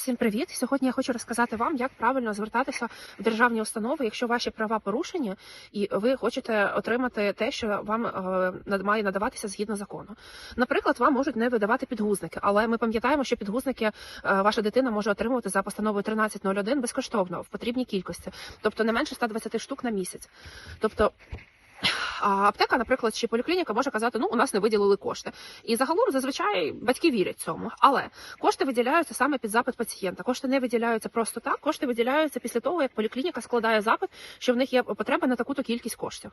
Всім привіт! Сьогодні я хочу розказати вам, як правильно звертатися в державні установи, якщо ваші права порушені, і ви хочете отримати те, що вам е, має надаватися згідно закону. Наприклад, вам можуть не видавати підгузники, але ми пам'ятаємо, що підгузники е, ваша дитина може отримувати за постановою 1301 безкоштовно в потрібній кількості, тобто не менше 120 штук на місяць. Тобто. Аптека, наприклад, чи поліклініка може казати, ну у нас не виділили кошти. І загалом зазвичай батьки вірять цьому. Але кошти виділяються саме під запит пацієнта. Кошти не виділяються просто так. Кошти виділяються після того, як поліклініка складає запит, що в них є потреба на таку-то кількість коштів.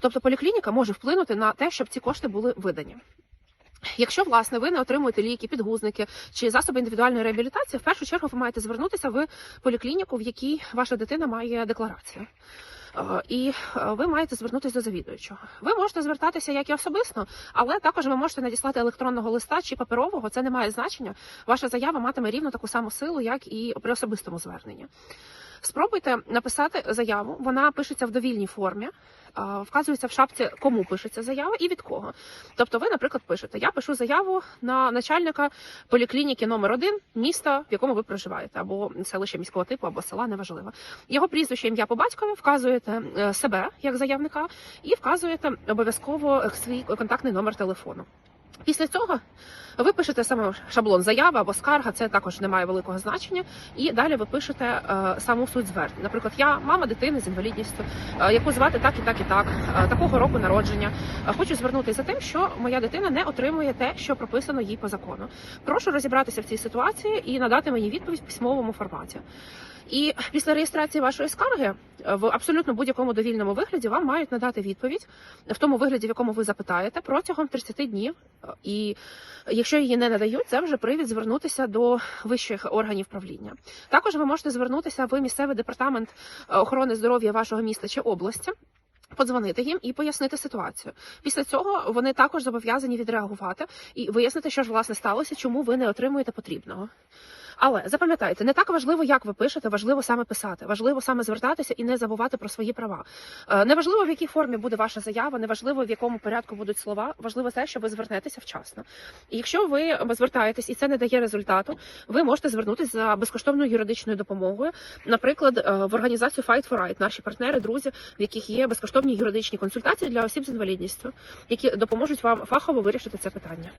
Тобто поліклініка може вплинути на те, щоб ці кошти були видані. Якщо власне ви не отримуєте ліки, підгузники чи засоби індивідуальної реабілітації, в першу чергу ви маєте звернутися в поліклініку, в якій ваша дитина має декларацію. Е, І е, ви маєте звернутися до завідуючого. Ви можете звертатися як і особисто, але також ви можете надіслати електронного листа чи паперового. Це не має значення. Ваша заява матиме рівно таку саму силу, як і при особистому зверненні. Спробуйте написати заяву. Вона пишеться в довільній формі. Вказується в шапці, кому пишеться заява і від кого. Тобто, ви, наприклад, пишете: Я пишу заяву на начальника поліклініки номер 1 міста, в якому ви проживаєте, або селище міського типу, або села, неважливо. Його прізвище, ім'я по батькові, вказуєте е, себе як заявника, і вказуєте обов'язково е, свій контактний номер телефону. Після цього ви пишете саме шаблон заяви або скарга, це також не має великого значення. І далі ви пишете е, саму суть звернення. Наприклад, я мама дитини з інвалідністю, е, яку звати так і так і так, е, такого року народження. Е, хочу звернутися за тим, що моя дитина не отримує те, що прописано їй по закону. Прошу розібратися в цій ситуації і надати мені відповідь в письмовому форматі. І після реєстрації вашої скарги е, в абсолютно будь-якому довільному вигляді вам мають надати відповідь в тому вигляді, в якому ви запитаєте, протягом 30 днів. І якщо її не надають, це вже привід звернутися до вищих органів правління. Також ви можете звернутися в місцевий департамент е, охорони здоров'я вашого міста чи області. Подзвонити їм і пояснити ситуацію. Після цього вони також зобов'язані відреагувати і вияснити, що ж власне сталося, чому ви не отримуєте потрібного. Але запам'ятайте, не так важливо, як ви пишете, важливо саме писати, важливо саме звертатися і не забувати про свої права. Е, Неважливо, в якій формі буде ваша заява, неважливо, в якому порядку будуть слова. Важливо те, що ви звернетеся вчасно. І якщо ви звертаєтесь і це не дає результату, ви можете звернутися за безкоштовною юридичною допомогою, наприклад, е, в організацію Fight for Right, наші партнери, друзі, в яких є безкоштовні юридичні консультації для осіб з інвалідністю, які допоможуть вам фахово вирішити це питання.